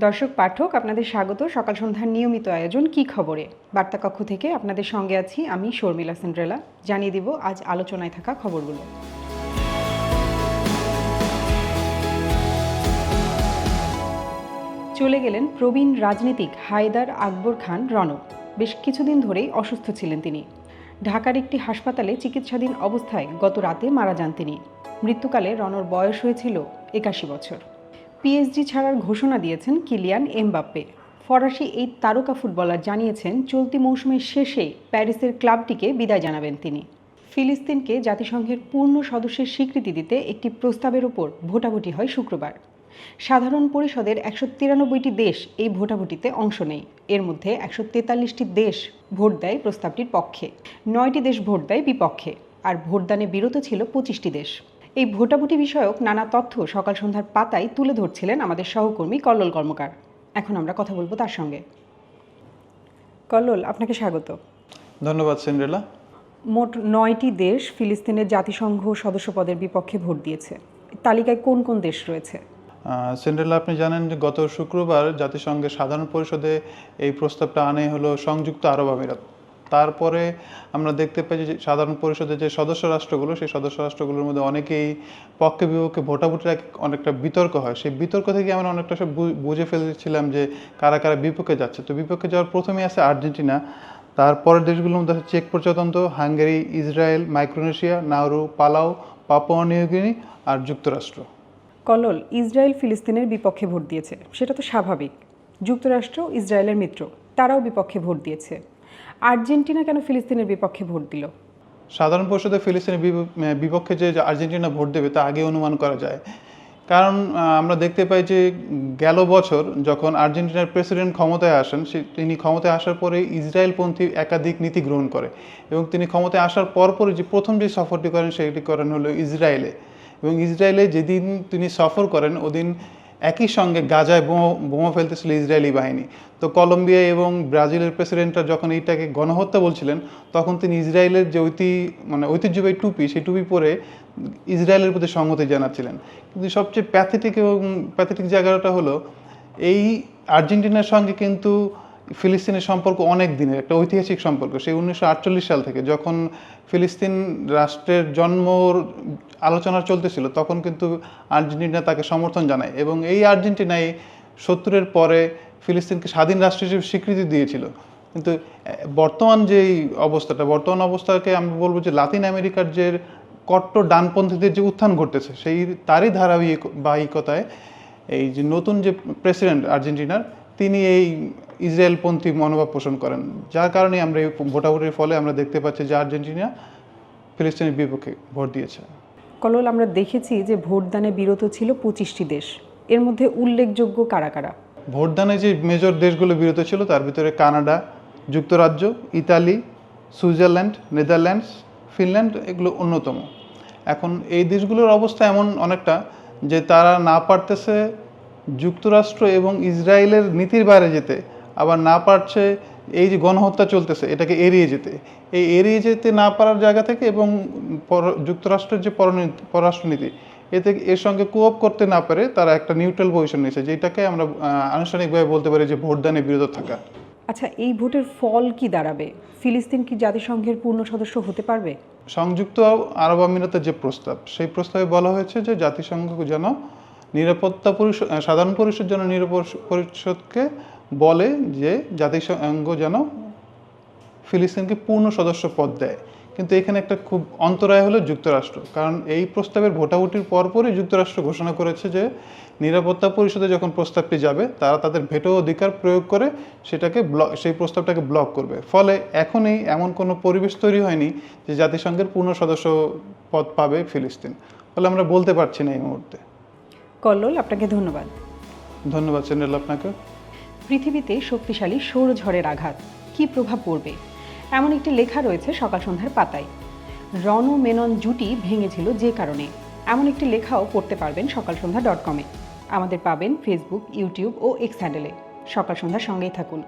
দর্শক, পাঠক, আপনাদের স্বাগত। সকাল সন্ধ্যার নিয়মিত আয়োজন কি খবরে? বার্তা কক্ষ থেকে আপনাদের সঙ্গে আছি আমি শর্মিলা সেন্ড্রেলা। জানিয়ে দিব আজ আলোচনায় থাকা খবরগুলো। চলে গেলেন প্রবীণ রাজনীতিক হায়দার আকবর খান রণব বেশ কিছুদিন ধরেই অসুস্থ ছিলেন তিনি। ঢাকার একটি হাসপাতালে চিকিৎসাধীন অবস্থায় গত রাতে মারা যান তিনি। মৃত্যুকালে রণর বয়স হয়েছিল একাশি বছর। পিএসজি ছাড়ার ঘোষণা দিয়েছেন কিলিয়ান এমবাপ্পে। ফরাসি এই তারকা ফুটবলার জানিয়েছেন, চলতি মৌসুমের শেষে প্যারিসের ক্লাবটিকে বিদায় জানাবেন তিনি। ফিলিস্তিনকে জাতিসংঘের পূর্ণ সদস্যের স্বীকৃতি দিতে একটি প্রস্তাবের ওপর ভোটাভুটি হয় শুক্রবার। সাধারণ পরিষদের একশো তিরানব্বইটি দেশ এই ভোটাভুটিতে অংশ নেয়। এর মধ্যে একশো তেতাল্লিশটি দেশ ভোট দেয় প্রস্তাবটির পক্ষে। নয়টি দেশ ভোট দেয় বিপক্ষে। আর ভোটদানে বিরত ছিল পঁচিশটি দেশ। এই ভোটাভুটি বিষয়ক নানা তথ্য সকাল সন্ধ্যার পাতায় তুলে ধরছিলেন আমাদের সহকর্মী কল্লোল কর্মকার। এখন আমরা কথা বলব তার সঙ্গে। কল্লোল আপনাকে স্বাগত। ধন্যবাদ সেন্ড্রেলা। মোট নয়টি দেশ ফিলিস্তিনের জাতিসংঘ সদস্য পদের বিপক্ষে ভোট দিয়েছে। তালিকায় কোন কোন দেশ রয়েছে? সেন্ড্রেলা আপনি জানেন যে গত শুক্রবার জাতিসংঘের সাধারণ পরিষদে এই প্রস্তাবটা আনে হলো সংযুক্ত আরব আমিরাত। তারপরে আমরা দেখতে পাই যে সাধারণ পরিষদের যে সদস্য রাষ্ট্রগুলো, সেই সদস্য রাষ্ট্রগুলোর মধ্যে অনেকেই পক্ষে বিপক্ষে ভোটাভুটির অনেকটা বিতর্ক হয়। সেই বিতর্ক থেকে আমরা অনেকটা সব বুঝে ফেলেছিলাম যে কারা কারা বিপক্ষে যাচ্ছে। তো বিপক্ষে যাওয়ার প্রথমেই আছে আর্জেন্টিনা, তারপরের দেশগুলোর মধ্যে চেক প্রজাতন্ত্র, Hungary, Israel, Micronesia Nauru Palau, Papua New Guinea আর যুক্তরাষ্ট্র। কল্লোল, ইসরায়েল ফিলিস্তিনের বিপক্ষে ভোট দিয়েছে। সেটা তো স্বাভাবিক। যুক্তরাষ্ট্র, ইসরায়েলের মিত্র, তারাও বিপক্ষে ভোট দিয়েছে। আর্জেন্টিনা কেন ফিলিস্তিনের বিপক্ষে ভোট দিল? সাধারণ পরিষদে ফিলিস্তিনের বিপক্ষে যে আর্জেন্টিনা ভোট দেবে তা আগে অনুমান করা যায়। কারণ আমরা দেখতে পাই যে গেল বছর যখন আর্জেন্টিনার প্রেসিডেন্ট ক্ষমতায় আসেন তিনি ক্ষমতায় আসার পরে ইসরায়েলপন্থী একাধিক নীতি গ্রহণ করে এবং তিনি ক্ষমতায় আসার পরপরই যে প্রথম যে সফরটি করেন, সেটি করেন হলো ইসরায়েলে। এবং ইসরায়েলে যেদিন তিনি সফর করেন, ওদিন একই সঙ্গে গাজায় বোমা বোমা ফেলতেছিল ইসরায়েলি বাহিনী। তো কলম্বিয়া এবং ব্রাজিলের প্রেসিডেন্টরা যখন এইটাকে গণহত্যা বলছিলেন, তখন তিনি ইসরায়েলের যে ঐতি মানে ঐতিহ্যবাহী টুপি, সেই টুপি পরে ইসরায়েলের প্রতি সংহতি জানাচ্ছিলেন। কিন্তু সবচেয়ে প্যাথেটিক এবং প্যাথেটিক জায়গাটা হলো, এই আর্জেন্টিনার সঙ্গে কিন্তু ফিলিস্তিনের সম্পর্ক অনেক দিনের, একটা ঐতিহাসিক সম্পর্ক, সেই উনিশশো আটচল্লিশ সাল থেকে। যখন ফিলিস্তিন রাষ্ট্রের জন্মর আলোচনা চলতেছিল, তখন কিন্তু আর্জেন্টিনা তাকে সমর্থন জানায় এবং এই আর্জেন্টিনায় সত্তরের পরে ফিলিস্তিনকে স্বাধীন রাষ্ট্র হিসেবে স্বীকৃতি দিয়েছিল। কিন্তু বর্তমান যেই অবস্থাটা, বর্তমান অবস্থাকে আমি বলব যে লাতিন আমেরিকার যে কট্টর ডানপন্থীদের যে উত্থান ঘটতেছে, সেই তারই ধারাবাহিকতায় এই যে নতুন যে প্রেসিডেন্ট আর্জেন্টিনার, তিনি এই ইসরায়েলপন্থী মনোভাব পোষণ করেন। যার কারণে আমরা এই ভোটাভুটির ফলে আমরা দেখতে পাচ্ছি যে আর্জেন্টিনা ফিলিস্তিনের বিপক্ষে ভোট দিয়েছে। কল্লোল আমরা দেখেছি যে ভোটদানে বিরত ছিল পঁচিশটি দেশ। এর মধ্যে উল্লেখযোগ্য কারা কারা? ভোটদানে যে মেজর দেশগুলো বিরত ছিল তার ভিতরে কানাডা যুক্তরাজ্য ইতালি সুইজারল্যান্ড নেদারল্যান্ডস ফিনল্যান্ড এগুলো অন্যতম। এখন এই দেশগুলোর অবস্থা এমন অনেকটা যে তারা না পারতেছে যুক্তরাষ্ট্র এবং ইসরায়েলের নীতির বাইরে যেতে। আবার না পারছে এই যে গণহত্যা চলতেছে এটাকে এড়িয়ে যেতে। এই এড়িয়ে যেতে না পারার জায়গা থেকে এবং পর- যুক্তরাষ্ট্রের যে পরনীতি- পররাষ্ট্রনীতি এতে এর সঙ্গে কোঅপ করতে না পারে তারা একটা নিউট্রাল পজিশন নিয়েছে যেটাকে আমরা আনুষ্ঠানিকভাবে বলতে পারি যে ভোটদানে বিরত থাকা। আচ্ছা এই ভোটের ফল কি দাঁড়াবে? ফিলিস্তিন কি জাতিসংঘের পূর্ণ সদস্য হতে পারবে? সংযুক্ত আরব আমিরাতের যে প্রস্তাব সেই প্রস্তাবে বলা হয়েছে যে জাতিসংঘ যেন নিরাপত্তা পরিষদ সাধারণ পরিষদ যেন নিরাপত্তা পরিষদকে বলে যে জাতিসংঘ যেন ফিলিস্তিনকে পূর্ণ সদস্য পদ দেয়। কিন্তু এখানে একটা খুব অন্তরায় হলো যুক্তরাষ্ট্র। কারণ এই প্রস্তাবের ভোটাভুটির পরপরই যুক্তরাষ্ট্র ঘোষণা করেছে যে নিরাপত্তা পরিষদে যখন প্রস্তাবটি যাবে তারা তাদের ভেটো অধিকার প্রয়োগ করে সেটাকে ব্লক সেই প্রস্তাবটাকে ব্লক করবে। ফলে এখনই এমন কোনো পরিবেশ তৈরি হয়নি যে জাতিসংঘের পূর্ণ সদস্য পদ পাবে ফিলিস্তিন। ফলে আমরা বলতে পারছি না এই মুহূর্তে। কল্লোল আপনাকে ধন্যবাদ। ধন্যবাদ সেন্ডেল আপনাকে। পৃথিবীতে শক্তিশালী সৌরঝড়ের আঘাত। কি প্রভাব পড়বে? এমন একটি লেখা রয়েছে সকাল সন্ধ্যার পাতায়। রণ মেনন জুটি ভেঙেছিল যে কারণে। এমন একটি লেখাও পড়তে পারবেন সকাল সন্ধ্যা ডট কমে। আমাদের পাবেন ফেসবুক ইউটিউব ও এক্স হ্যান্ডেলে সকাল সন্ধ্যার সঙ্গেই থাকুন।